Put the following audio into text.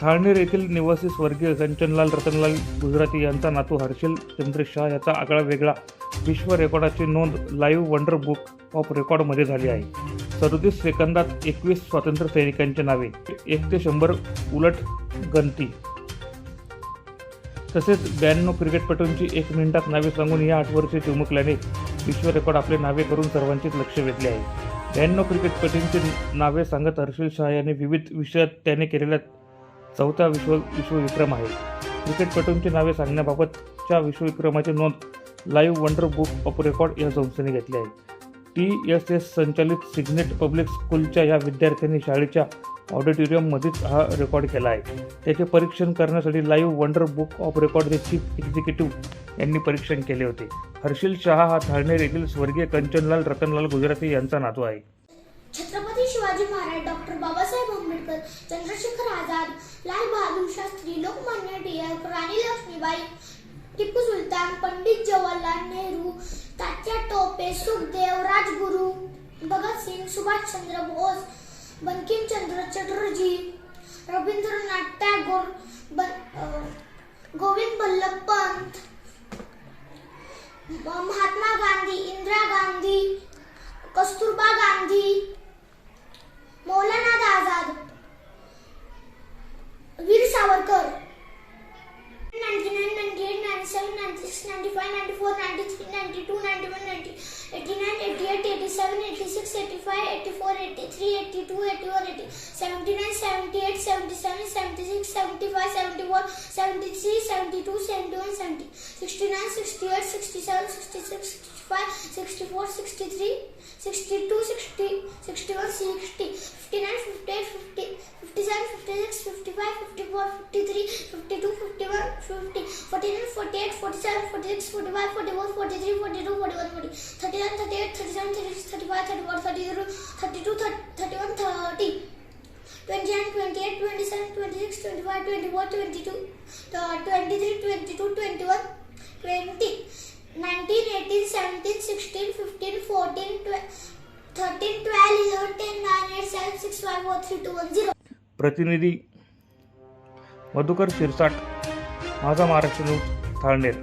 थाळनेर येथील निवासी स्वर्गीय कंचनलाल रतनलाल गुजराती यांचा नातू हर्षिल चंद्र शाह याचा आगळा वेगळा विश्व रेकॉर्डाची नोंद लाईव्ह वंडर बुक ऑफ रेकॉर्डमध्ये झाली आहे. सदोतीस सेकंदात एकवीस स्वातंत्र्य सैनिकांची नावे एक ते शंभर उलट गणती. तसेच ब्याण्णव क्रिकेटपटूंची एक मिनिटात नावे सांगून या आठ वर्षे चिमुकल्याने विश्व रेकॉर्ड आपले नावे करून सर्वांचेच लक्ष वेधले आहे. ब्याण्णव क्रिकेटपटूंची नावे सांगत हर्षल शाह यांनी विविध विषयात त्याने केलेल्या चौथा विश्व विश्वविक्रम आहे. क्रिकेटपटूंची नावे सांगण्याबाबतच्या विश्वविक्रमाची नोंद live wonder book of record या संस्थेने घेतली आहे. टी एस एस संचालित सिग्नेट पब्लिक स्कूलच्या या विद्यार्थ्यांनी शाळेच्या ऑडिटोरियममध्येच हा रेकॉर्ड केला आहे. त्याचे परीक्षण करण्यासाठी लाईव्ह वंडर बुक ऑफ रेकॉर्डचे चीफ एक्झिक्युटिव्ह यांनी परीक्षण केले होते. हर्षिल शहा हा थाळनेर येथील स्वर्गीय कंचनलाल रतनलाल गुजराती यांचा नातू आहे. छत्रपती शिवाजी महाराज डॉक्टर बाबासाहेब आंबेडकर चंद्रशेखर आझाद लाल बहादूर शास्त्री लोकमान्य टिळक राणी लक्ष्मीबाई टिपू सुलतान पंडित जवाहरलाल नेहरू तात्या टोपे सुखदेव राजगुरू भगतसिंग सुभाषचंद्र बोस बंकिमचंद्र चटर्जी रवींद्रनाथ टागोर बन- गोविंद वल्लभ पंत महात्मा गांधी इंदिरा गांधी कस्तुरबा गांधी 89, 88, 87, 86, 85, 84, 83, 82, 81, 80, 79, 78, 77, 76, 75, 71, 73, 72, 71, 70, 69, 68, 67, 66, 65, 64, 63, 62, 60, 61, 60, 59, 58, 50, 57, 56, 55, 54, 53, 52, 51, 50, 49, 48, 47, 46, 45, 44, 43, 42, 41, 40, 39, 38, 37, 36, 35, 34, 32, 32, 31, 30. 29, 28, 27, 26, 25, 24, 22, 23, 22, 21, 20, 19, 18, 17, 16, 15, 14, 12, 13, 12, 11, 10, 9, 8, 7, 6, 5, 4, 3, 2, 1, 0. प्रतिनिधी मधुकर शिरसाट माझा महाराष्ट्र न्यूज थाळनेर.